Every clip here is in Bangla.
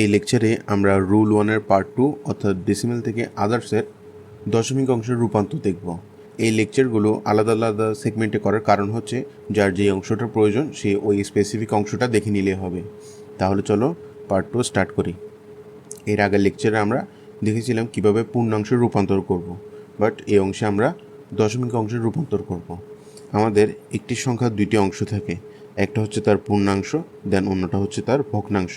এই লেকচারে আমরা রুল ওয়ানের পার্ট টু অর্থাৎ ডেসিমেল থেকে আদার্সের দশমিক অংশের রূপান্তর দেখব। এই লেকচারগুলো আলাদা আলাদা সেগমেন্টে করার কারণ হচ্ছে, যার যে অংশটার প্রয়োজন, সে ওই স্পেসিফিক অংশটা দেখে নিলে হবে। তাহলে চলো পার্ট টু স্টার্ট করি। এর আগের লেকচারে আমরা দেখেছিলাম কীভাবে পূর্ণাংশের রূপান্তর করব বাট এই অংশে আমরা দশমিক অংশের রূপান্তর করব। আমাদের একটি সংখ্যার দুইটি অংশ থাকে, একটা হচ্ছে তার পূর্ণাংশ দেন অন্যটা হচ্ছে তার ভগ্নাংশ।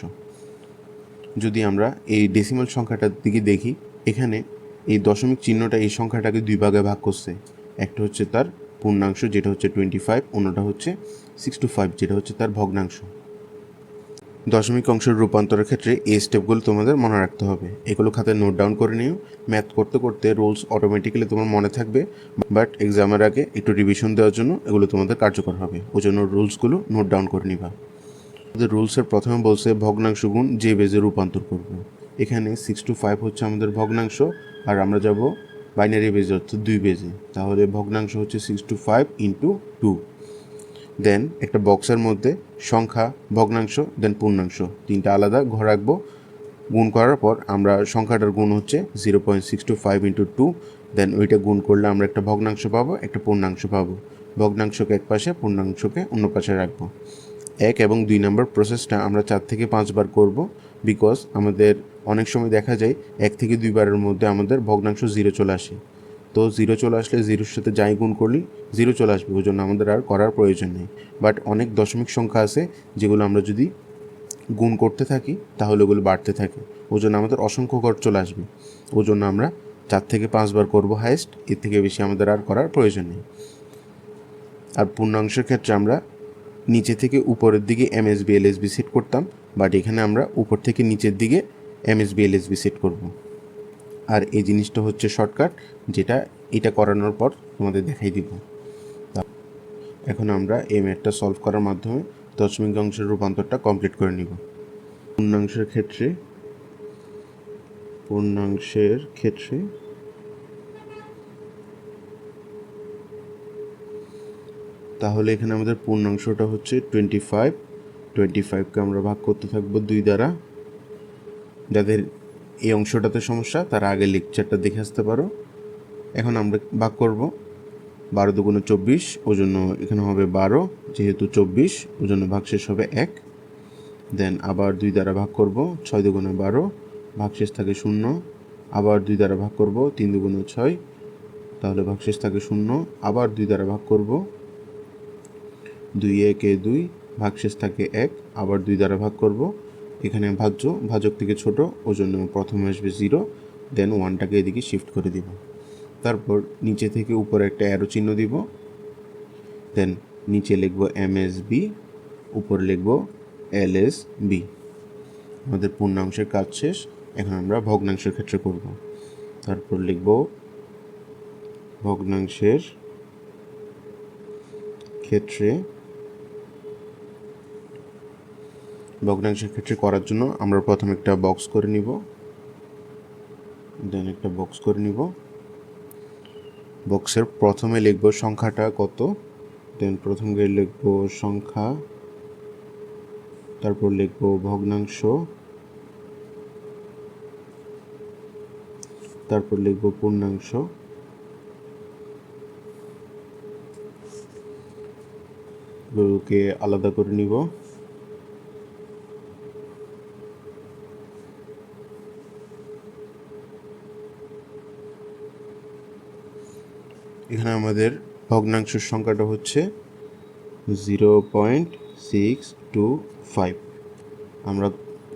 যদি আমরা এই ডেসিমাল সংখ্যাটার দিকে দেখি, এখানে এই দশমিক চিহ্নটা এই সংখ্যাটাকে দুই ভাগে ভাগ করছে। একটা হচ্ছে তার পূর্ণাংশ, যেটা হচ্ছে টোয়েন্টি ফাইভ অন্যটা হচ্ছে সিক্স টু ফাইভ যেটা হচ্ছে তার ভগ্নাংশ। দশমিক অংশের রূপান্তরের ক্ষেত্রে এই স্টেপগুলো তোমাদের মনে রাখতে হবে। এগুলো খাতে নোট ডাউন করে নিও। ম্যাথ করতে করতে রুলস অটোমেটিক্যালি তোমার মনে থাকবে বাট এক্সামের আগে একটু রিভিশন দেওয়ার জন্য এগুলো তোমাদের কার্যকর হবে। ওই জন্য রুলসগুলো নোট ডাউন করে নিবা। আমাদের রুলসের প্রথমে বলছে ভগ্নাংশ গুণ যে বেজে রূপান্তর করব। এখানে সিক্স টু ফাইভ হচ্ছে আমাদের ভগ্নাংশ, আর আমরা যাব বাইনারি বেজে অর্থাৎ দুই বেজে। তাহলে ভগ্নাংশ হচ্ছে six two five into two then একটা বক্সের মধ্যে সংখ্যা, ভগ্নাংশ দেন পূর্ণাংশ। তিনটা আলাদা ঘর রাখব। গুণ করার পর আমরা সংখ্যাটার গুণ হচ্ছে zero point six two five into two then ওইটা গুণ করলে আমরা একটা ভগ্নাংশ পাবো, একটা পূর্ণাংশ পাবো। ভগ্নাংশকে এক পাশে, পূর্ণাংশকে অন্য পাশে রাখব। এক এবং দুই নম্বর প্রসেসটা আমরা চার থেকে পাঁচবার করব বিকজ আমাদের অনেক সময় দেখা যায় এক থেকে দুইবারের মধ্যে আমাদের ভগ্নাংশ জিরো চলে আসে। তো জিরো চলে আসলে জিরোর সাথে যাই গুণ করলি জিরো চলে আসবে, ওই জন্য আমাদের আর করার প্রয়োজন নেই। বাট অনেক দশমিক সংখ্যা আছে যেগুলো আমরা যদি গুণ করতে থাকি, তাহলে ওগুলো বাড়তে থাকে। ওই জন্য আমাদের অসংখ্য ঘর চলে আসবে। ওই জন্য আমরা চার থেকে পাঁচবার করব হাইস্ট এর থেকে বেশি আমাদের আর করার প্রয়োজন নেই। আর পূর্ণাংশের ক্ষেত্রে আমরা নিচে থেকে উপরের দিকে এমএসবি এলএসবি সেট করতাম বাট এখানে আমরা উপর থেকে নিচের দিকে এমএসবি এলএসবি সেট করব। আর এই জিনিসটা হচ্ছে শর্টকাট যেটা এটা করানোর পর তোমাদের দেখাই দিব। এখন আমরা এই ম্যাথটা সলভ করার মাধ্যমে দশমিক অংশের রূপান্তরটা কমপ্লিট করে নিব। পূর্ণাংশের ক্ষেত্রে পূর্ণাংশের ক্ষেত্রে তাহলে এখানে আমাদের পূর্ণাংশটা হচ্ছে টোয়েন্টি ফাইভ টোয়েন্টি ফাইভকে আমরা ভাগ করতে থাকব দুই দ্বারা। যাদের এই অংশটাতে সমস্যা, তারা আগে লেকচারটা দেখে আসতে পারো। এখন আমরা ভাগ করব। বারো দুগুণে চব্বিশ ওই জন্য এখানে হবে বারো, যেহেতু চব্বিশ ওই জন্য ভাগশেষ হবে এক। দেন আবার দুই দ্বারা ভাগ করব, ছয় দুগুণে বারো ভাগশেষ থাকে শূন্য। আবার দুই দ্বারা ভাগ করব, তিন দুগুণে ছয়, তাহলে ভাগশেষ থাকে শূন্য। আবার দুই দ্বারা ভাগ করব দুই একে দুই, ভাগশেষ থাকে এক, আবার দুই দ্বারা ভাগ করব। এখানে ভাজ্য, ভাজক থেকে ছোট ওই জন্য প্রথমে আসবে জিরো দেন ওয়ানটাকে এদিকে শিফট করে দিব। তারপর নিচে থেকে উপরে একটা অ্যারো চিহ্ন দিব। দেন নিচে লিখব এম এস বি উপরে লিখব এল এস বি আমাদের পূর্ণাংশের কাজ শেষ, এখন আমরা ভগ্নাংশের ক্ষেত্রে করব। তারপর লিখব ভগ্নাংশের ক্ষেত্রে ভগ্নাংশের ক্ষেত্রে করার জন্য আমরা প্রথম একটা বক্স করে নিব। দেন একটা বক্স করে নিব। বক্সের প্রথমে লিখব সংখ্যাটা কত? দেন প্রথম গিয়ে লিখব সংখ্যা। তারপর লিখব ভগ্নাংশ। তারপর লিখব পূর্ণাংশ। এগুলোকে আলাদা করে নিব। আমাদের ভগ্নাংশের সংখ্যাটা হচ্ছে zero point six two five আমরা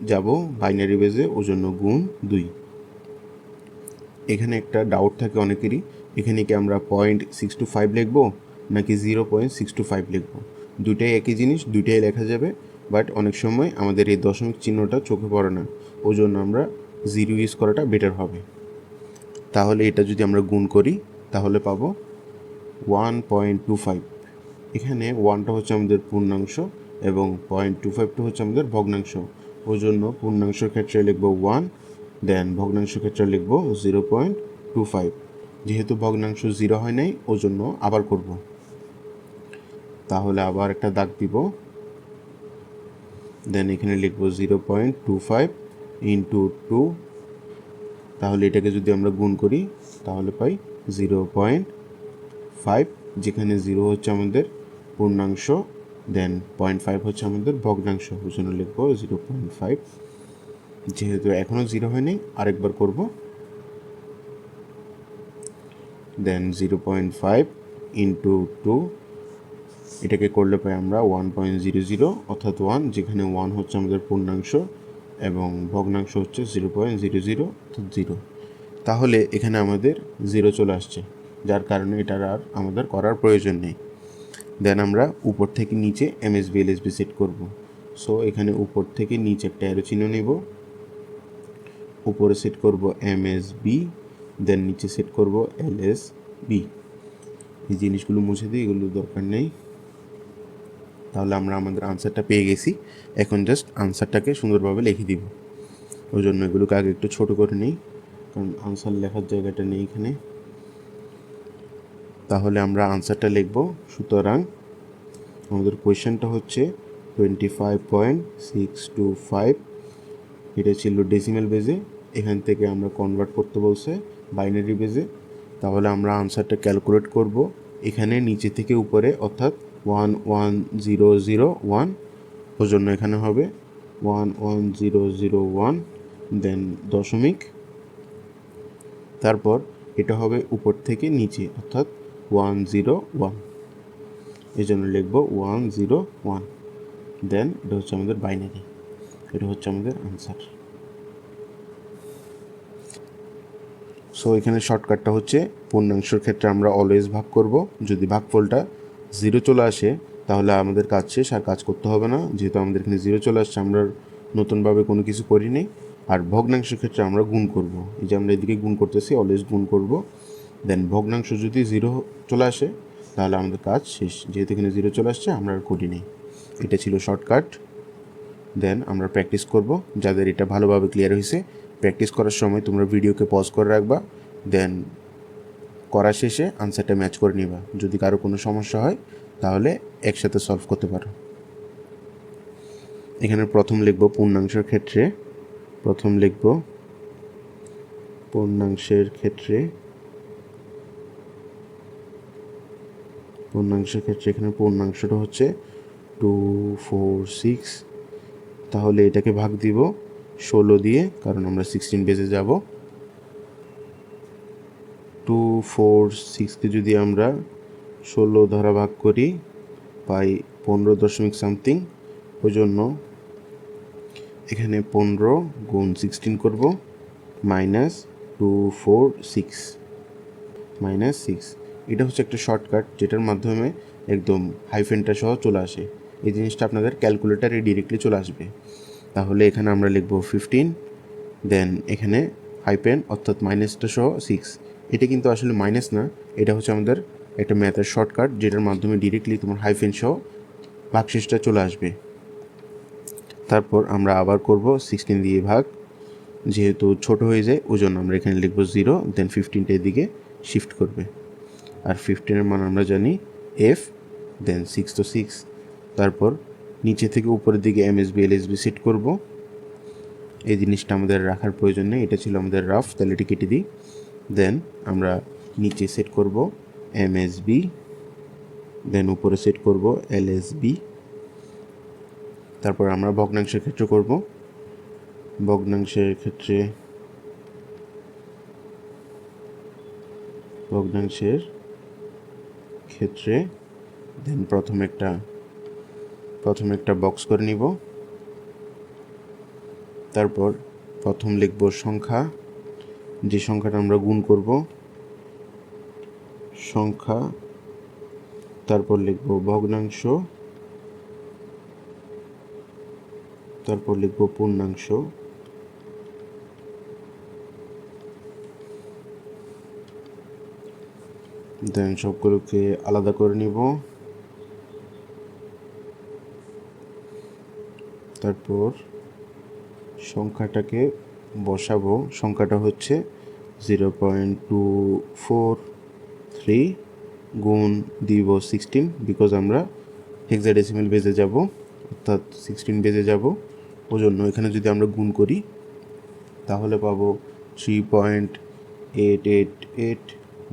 যাব বাইনারি বেজে ওই জন্য গুণ দুই। এখানে একটা ডাউট থাকে অনেকেরই, এখানে কি আমরা পয়েন্ট সিক্স টু ফাইভ লিখব, নাকি zero point six two five লিখব? দুটাই একই জিনিস দুটাই লেখা যাবে বাট অনেক সময় আমাদের এই দশমিক চিহ্নটা চোখে পড়ে না ওই জন্য আমরা জিরো ইউজ করাটা বেটার হবে। তাহলে এটা যদি আমরা গুণ করি, তাহলে পাবো ওয়ান পয়েন্ট টু ফাইভ এখানে ওয়ানটা হচ্ছে আমাদের পূর্ণাংশ এবং পয়েন্ট টু ফাইভটা হচ্ছে আমাদের ভগ্নাংশ। ওই জন্য পূর্ণাংশের ক্ষেত্রে লিখব ওয়ান দেন ভগ্নাংশের ক্ষেত্রে লিখব জিরো পয়েন্ট টু ফাইভ যেহেতু ভগ্নাংশ জিরো হয় নাই, ওই জন্য আবার করব। তাহলে আবার একটা দাগ দিব। দেন এখানে লিখব zero point two five into two তাহলে এটাকে যদি আমরা গুণ করি, তাহলে পাই জিরো পয়েন্ট ফাইভ যেখানে জিরো হচ্ছে আমাদের পূর্ণাংশ দেন পয়েন্ট ফাইভ হচ্ছে আমাদের ভগ্নাংশ। ওই জন্য লিখব জিরো পয়েন্ট ফাইভ যেহেতু এখনও জিরো হয়নি, আরেকবার করব। Then zero point five into two এটাকে করলে পাই আমরা ওয়ান পয়েন্ট জিরো জিরো অর্থাৎ ওয়ান যেখানে ওয়ান হচ্ছে আমাদের পূর্ণাংশ এবং ভগ্নাংশ হচ্ছে জিরো পয়েন্ট জিরো জিরো অর্থাৎ জিরো তাহলে এখানে আমাদের জিরো চলে আসছে। যার কারণে এটার আর আমাদের করার প্রয়োজন নেই। দেন আমরা উপর থেকে নিচে এমএসবি এলএসবি সেট করব। সো এখানে উপর থেকে নিচে একটা অ্যারো চিহ্ন নেব। উপরে সেট করব এমএসবি দেন নিচে সেট করব এলএসবি এই জিনিসগুলো মুছে দিই, এগুলো দরকার নেই। তাহলে আমরা আমাদের আনসারটা পেয়ে গেছি। এখন জাস্ট আনসারটাকে সুন্দরভাবে লিখে দিব। ওই জন্য এগুলোকে আগে একটু ছোট করে নিই, কারণ আনসার লেখার জায়গাটা নেই এখানে। তাহলে আমরা আনসারটা লিখব। সুতরাং আমাদের কোয়েশ্চেনটা হচ্ছে twenty five point six two five এটা ছিল ডেসিমেল বেজে এখান থেকে আমরা কনভার্ট করতে বলছে বাইনারি বেজে তাহলে আমরা আনসারটা ক্যালকুলেট করব। এখানে নিচে থেকে উপরে, অর্থাৎ one one zero zero one ওর জন্য এখানে হবে one one zero zero one then দশমিক। তারপর এটা হবে উপর থেকে নিচে, অর্থাৎ ওয়ান জিরো ওয়ান এই জন্য লিখব ওয়ান জিরো ওয়ান দেন এটা হচ্ছে আমাদের বাইনারি এটা হচ্ছে আমাদের আনসার সো এখানে শর্টকাটটা হচ্ছে পূর্ণাংশের ক্ষেত্রে আমরা অলওয়েজ ভাগ করব। যদি ভাগফলটা জিরো চলে আসে, তাহলে আমাদের কাজ শেষ আর কাজ করতে হবে না। যেহেতু আমাদের এখানে জিরো চলে আসছে, আমরা নতুনভাবে কোনো কিছু করিনি। আর ভগ্নাংশের ক্ষেত্রে আমরা গুণ করব। এই যে আমরা এদিকে গুণ করতেছি অলওয়েজ গুণ করব। দেন ভগ্নাংশ যদি জিরো চলে আসে, তাহলে আমাদের কাজ শেষ। যেহেতু এখানে জিরো চলে আসছে, আমরা আর করি নেই। এটা ছিল শর্টকাট দেন আমরা প্র্যাকটিস করব। যাদের এটা ভালোভাবে ক্লিয়ার হয়েছে প্র্যাকটিস করার সময় তোমরা ভিডিওকে পজ করে রাখবা। দেন করা শেষে আনসারটা ম্যাচ করে নিবা। যদি কারও কোনো সমস্যা হয়, তাহলে একসাথে সলভ করতে পারো। এখানে প্রথম লিখব পূর্ণাংশের ক্ষেত্রে। প্রথম লিখব পূর্ণাংশের ক্ষেত্রে পূর্ণাংশের ক্ষেত্রে এখানে পূর্ণাংশটা হচ্ছে টু, ফোর, সিক্স। তাহলে এটাকে ভাগ দিব ষোলো দিয়ে, কারণ আমরা সিক্সটিন বেজে যাব। টু, ফোর, সিক্সকে যদি আমরা ষোলো ধরা ভাগ করি, পাই পনেরো দশমিক সামথিং ওই জন্য এখানে পনেরো গুণ সিক্সটিন করব, minus two, four, six. Minus six. এটা হচ্ছে একটা শর্টকাট যেটার মাধ্যমে একদম হাইফেনটা সহ চলে আসে। এই জিনিসটা আপনাদের ক্যালকুলেটারে ডিরেক্টলি চলে আসবে। তাহলে এখানে আমরা লিখব ফিফটিন দেন এখানে হাইপেন অর্থাৎ মাইনাসটা সহ সিক্স এটা কিন্তু আসলে মাইনাস না, এটা হচ্ছে আমাদের একটা ম্যাথের শর্টকাট যেটার মাধ্যমে ডিরেক্টলি তোমার হাইফেন সহ ভাগশেষটা চলে আসবে। তারপর আমরা আবার করব সিক্সটিন দিয়ে ভাগ। যেহেতু ছোট হয়ে যায় ওই জন্য আমরা এখানে লিখব জিরো দেন ফিফটিনটা এদিকে শিফট করবে। আর ফিফটিনের মান আমরা জানি এফ দেন সিক্স তো সিক্স তারপর নিচে থেকে উপরের দিকে এমএসবি এলএসবি সেট করব। এই জিনিসটা আমাদের রাখার প্রয়োজন নেই, এটা ছিল আমাদের রাফ তাহলে এটি কেটে দিই। দেন আমরা নিচে সেট করব এম এস বি দেন উপরে সেট করব এল এস এলএসবি তারপর আমরা ভগ্নাংশের ক্ষেত্রে করব। ভগ্নাংশের ক্ষেত্রে ভগ্নাংশের ক্ষেত্রে দেন প্রথম একটা প্রথম একটা বক্স করে নিব। তারপর প্রথম লিখব সংখ্যা, যে সংখ্যাটা আমরা গুণ করব। সংখ্যা, তারপর লিখব ভগ্নাংশ। তারপর লিখব পূর্ণাংশ। দেন সবগুলোকে আলাদা করে নিব। তারপর সংখ্যাটাকে বসাবো। সংখ্যাটা হচ্ছে zero point two four three গুণ দিব সিক্সটিন বিকজ আমরা হেক্সাডেসিমেল বেজে যাব, অর্থাৎ সিক্সটিন বেজে যাব। ওই জন্য এখানে যদি আমরা গুণ করি, তাহলে পাবো three point eight eight eight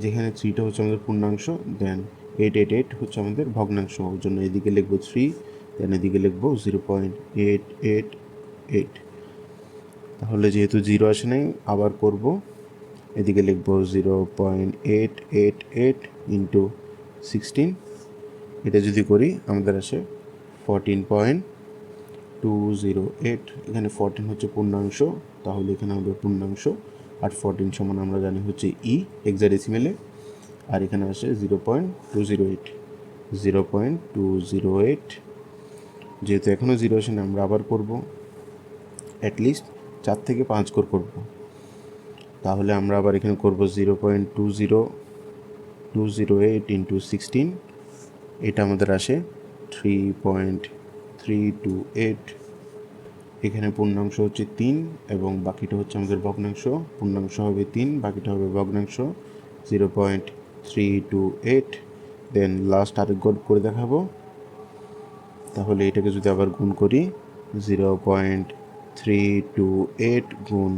যেখানে থ্রিটা হচ্ছে আমাদের পূর্ণাংশ দেন এইট এইট এইট হচ্ছে আমাদের ভগ্নাংশ। ওর জন্য এদিকে লিখব থ্রি দেন এদিকে লিখব zero point eight eight eight তাহলে যেহেতু জিরো আসে নাই, আবার করব। এদিকে লিখব zero point eight eight eight into sixteen এটা যদি করি, আমাদের আসে fourteen point two zero eight এখানে ফোরটিন হচ্ছে পূর্ণাংশ, তাহলে এখানে আমাদের পূর্ণাংশ। আর ফোরটিন সমান আমরা জানি হচ্ছে ই এক্সাডেসিমেলে আর এখানে আসে zero point two zero eight zero point two zero eight যেহেতু এখনও জিরো আসেনি, আমরা আবার করব। অ্যাটলিস্ট চার থেকে পাঁচ করে করব। তাহলে আমরা আবার এখানে করব zero point two zero two zero eight into sixteen এটা আমাদের আসে three point three two eight এখানে পূর্ণাংশ হচ্ছে তিন এবং বাকিটা হচ্ছে আমাদের ভগ্নাংশ। পূর্ণাংশ হবে তিন, বাকিটা হবে ভগ্নাংশ। Zero point three two eight. Then last আরেক গড করে দেখাবো। তাহলে এটাকে যদি আবার গুণ করি, zero point three two eight গুণ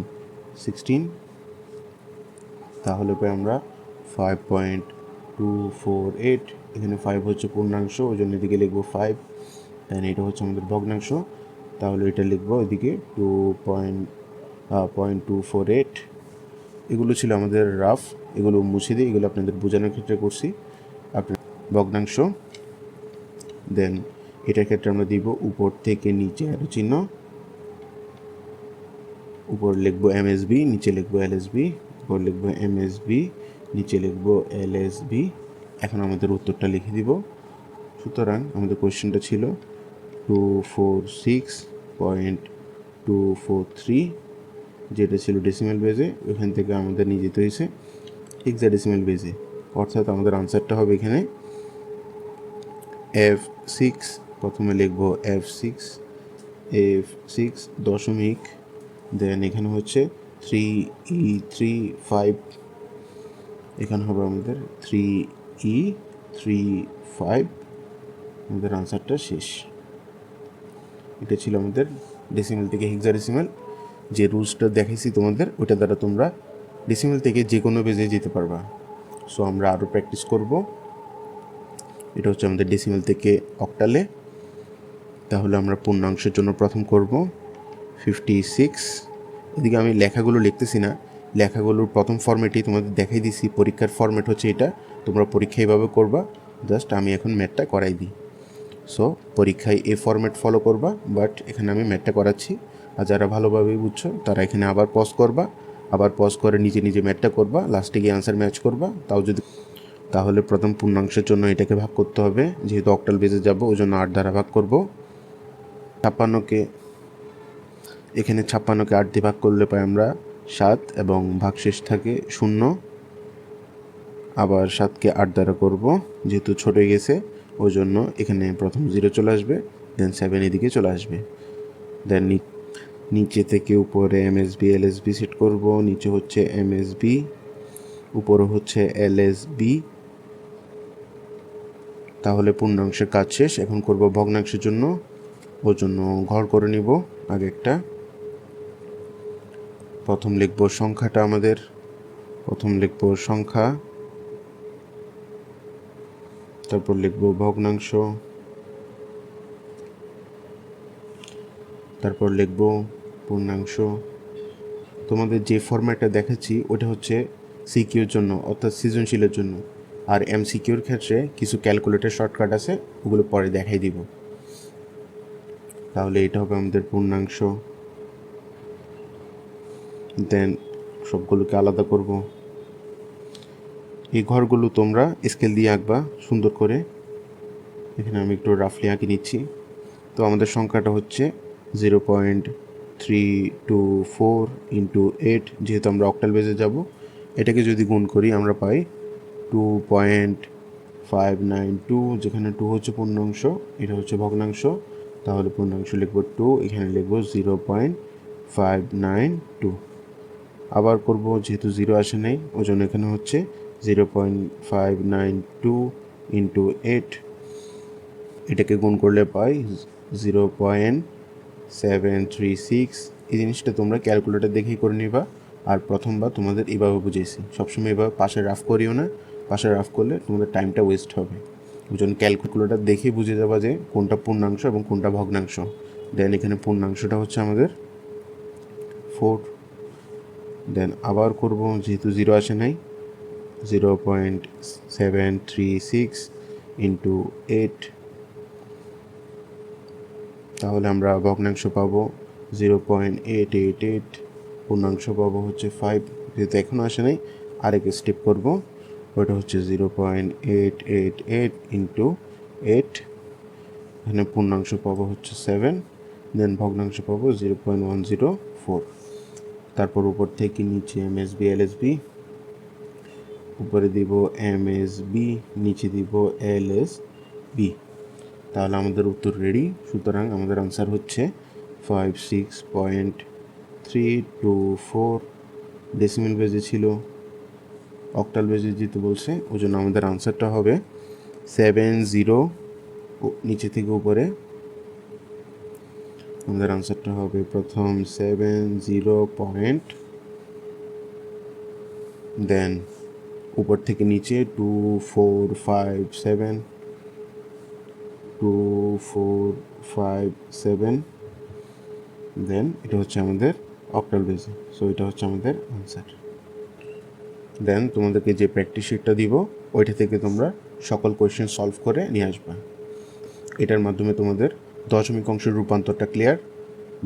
সিক্সটিন, তাহলে পাই আমরা five point two four eight. এখানে ফাইভ হচ্ছে পূর্ণাংশ, ওই জন্য এদিকে লিখব ফাইভ দেন এটা হচ্ছে আমাদের ভগ্নাংশ। তাহলে এটা লিখব এদিকে two point point two four eight. এগুলো ছিল আমাদের রাফ, এগুলো মুছে দিই এগুলো আপনাদের বোঝানোর ক্ষেত্রে করছি। আপনার ভগ্নাংশ, দেন এটার ক্ষেত্রে আমরা দিব উপর থেকে নিচে আরও চিহ্ন। উপর লিখব এমএসবি, নিচে লিখব এলএসবি, উপর লিখব এমএসবি, নিচে লিখব এলএসবি। এখন আমাদের উত্তরটা লিখে দিব। সুতরাং আমাদের কোয়েশ্চেনটা ছিল two four six point two four three যেটা ছিল ডেসিমেল বেজে ওখান থেকে আমাদের নিয়ে যেতে হয়েছে এক্সা ডেসিমেল বেজে অর্থাৎ আমাদের আনসারটা হবে এখানে এফ সিক্স প্রথমে লিখব এফ সিক্স এফ সিক্স দশমিক দেন এখানে হচ্ছে থ্রি ই থ্রি ফাইভ এখানে হবে আমাদের থ্রি ই থ্রি ফাইভ আমাদের আনসারটা শেষ। এটা ছিল আমাদের ডেসিমেল থেকে হেক্সাডেসিমেল যে রুলসটা দেখাইছি তোমাদের ওটা দ্বারা তোমরা ডেসিমেল থেকে যে কোনো বেজে যেতে পারবা। সো আমরা আরও প্র্যাকটিস করব। এটা হচ্ছে আমাদের ডেসিমেল থেকে অক্টালে তাহলে আমরা পূর্ণাংশের জন্য প্রথম করব। ফিফটি সিক্স এদিকে আমি লেখাগুলো লিখতেছি না। লেখাগুলোর প্রথম ফর্মেটই তোমাদের দেখাই দিছি। পরীক্ষার ফর্মেট হচ্ছে এটা। তোমরা পরীক্ষা এইভাবে করবা। জাস্ট আমি এখন ম্যাথটা করাই দিই। সো পরীক্ষায় এ ফর্মেট ফলো করবা বাট এখানে আমি ম্যাথটা করাচ্ছি। আর যারা ভালোভাবে বুঝছ, তারা এখানে আবার পজ করবা। আবার পজ করে নিজে নিজে ম্যাথটা করবা লাস্টে গিয়ে আনসার ম্যাচ করবা। তাও যদি তাহলে প্রথম পূর্ণাংশের জন্য এটাকে ভাগ করতে হবে। যেহেতু অক্টাল বেজে যাব ওই জন্য আট দ্বারা ভাগ করব। ছাপ্পান্নকে, এখানে ছাপ্পান্নকে আট দিয়ে ভাগ করলে পাই আমরা সাত এবং ভাগশেষ থাকে শূন্য। আবার সাতকে আট দ্বারা করব, যেহেতু ছোটে গেছে। ওই জন্য এখানে প্রথম জিরো চলে আসবে দেন সেভেন এদিকে চলে আসবে। দেন নিচে থেকে উপরে এমএসবি এলএসবি সেট করব, নিচে হচ্ছে এমএসবি উপরে হচ্ছে এলএসবি তাহলে পূর্ণাংশের কাজ শেষ, এখন করব ভগ্নাংশের জন্য, ওর জন্য ঘর করে নিব আগে একটা। প্রথম লিখব সংখ্যাটা আমাদের, প্রথম লিখব সংখ্যা। তারপর লিখব ভগ্নাংশ। তারপর লিখব পূর্ণাংশ। তোমাদের যে ফরম্যাটটা দেখাচ্ছি, ওটা হচ্ছে সিকিউর জন্য, অর্থাৎ সৃজনশীলের জন্য। আর এম সিকিউর ক্ষেত্রে কিছু ক্যালকুলেটর শর্টকাট আছে, ওগুলো পরে দেখাই দিব। তাহলে এটা হবে আমাদের পূর্ণাংশ। দেন সবগুলোকে আলাদা করব। এই ঘরগুলো তোমরা স্কেল দিয়ে আঁকবা, সুন্দর করে। এখানে আমি একটু রাফলি আঁকে নিচ্ছি। তো আমাদের সংখ্যাটা হচ্ছে zero point three two four into eight যেহেতু আমরা অক্টাল বেজে যাব। এটাকে যদি গুণ করি, আমরা পাই two point five nine two যেখানে টু হচ্ছে পূর্ণাংশ, এটা হচ্ছে ভগ্নাংশ। তাহলে পূর্ণাংশ লিখব টু এখানে লিখব zero point five nine two আবার করব, যেহেতু জিরো আসে নেই ওই জন্য এখানে হচ্ছে zero point five nine two into eight এটাকে গুণ করলে পাই zero point seven three six এই জিনিসটা তোমরা ক্যালকুলেটর দেখেই করে নিবা, আর প্রথমবার তোমাদের এভাবে বুঝেছি সবসময় এভাবে পাশে রাফ করিও না, পাশে রাফ করলে তোমাদের টাইমটা ওয়েস্ট হবে। জন্য ক্যালকুলেটর দেখেই বুঝে যাবা যে কোনটা পূর্ণাংশ এবং কোনটা ভগ্নাংশ। দেন এখানে পূর্ণাংশটা হচ্ছে আমাদের ফোর দেন আবার করব, যেহেতু জিরো আসে নাই zero point seven three six into eight তাহলে আমরা ভগ্নাংশ পাবো zero point eight eight eight পূর্ণাংশ পাবো হচ্ছে ফাইভ যেহেতু এখনও আসে নাই, আরেক স্টেপ করব, ওটা হচ্ছে zero point eight eight eight into eight এখানে পূর্ণাংশ পাবো হচ্ছে সেভেন দেন ভগ্নাংশ পাবো zero point one zero four তারপর উপর থেকে নিচে M S B L S B উপরে দিব এম এস বি নিচে দিব এল এস বি তাহলে আমাদের উত্তর রেডি সুতরাং আমাদের আনসার হচ্ছে five six point three two four decimal বেজে ছিল অক্টাল বেজে যেতে বলছে, ওই জন্য আমাদের আনসারটা হবে সেভেন জিরো নিচে থেকে উপরে। আমাদের আনসারটা হবে প্রথম সেভেন জিরো পয়েন্ট দেন উপর থেকে নিচে, two, four, five, seven, two, four, five, seven, then এটা হচ্ছে আমাদের অক্টাল বেজে সো এটা হচ্ছে আমাদের আনসার দেন তোমাদেরকে যে প্র্যাকটিস শিটটা দিব, ওইটা থেকে তোমরা সকল কোয়েশ্চেন সলভ করে নিয়ে আসবে। এটার মাধ্যমে তোমাদের দশমিক অংশের রূপান্তরটা ক্লিয়ার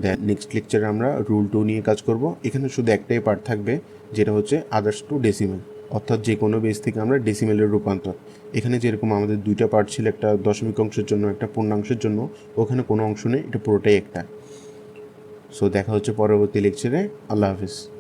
দেন নেক্সট লেকচারে আমরা রুল টু নিয়ে কাজ করব। এখানে শুধু একটাই পার্ট থাকবে, যেটা হচ্ছে আদার্স টু ডেসিমেল অর্থাৎ যে কোনো বেস থেকে আমরা ডেসিমেলের রূপান্তর। এখানে যেরকম আমাদের দুইটা পার্ট ছিল, একটা দশমিক অংশের জন্য, একটা পূর্ণাংশের জন্য, ওখানে কোনো অংশ নেই, এটা পুরোটাই একটা। সো দেখা হচ্ছে পরবর্তী লেকচারে আল্লাহ হাফিজ।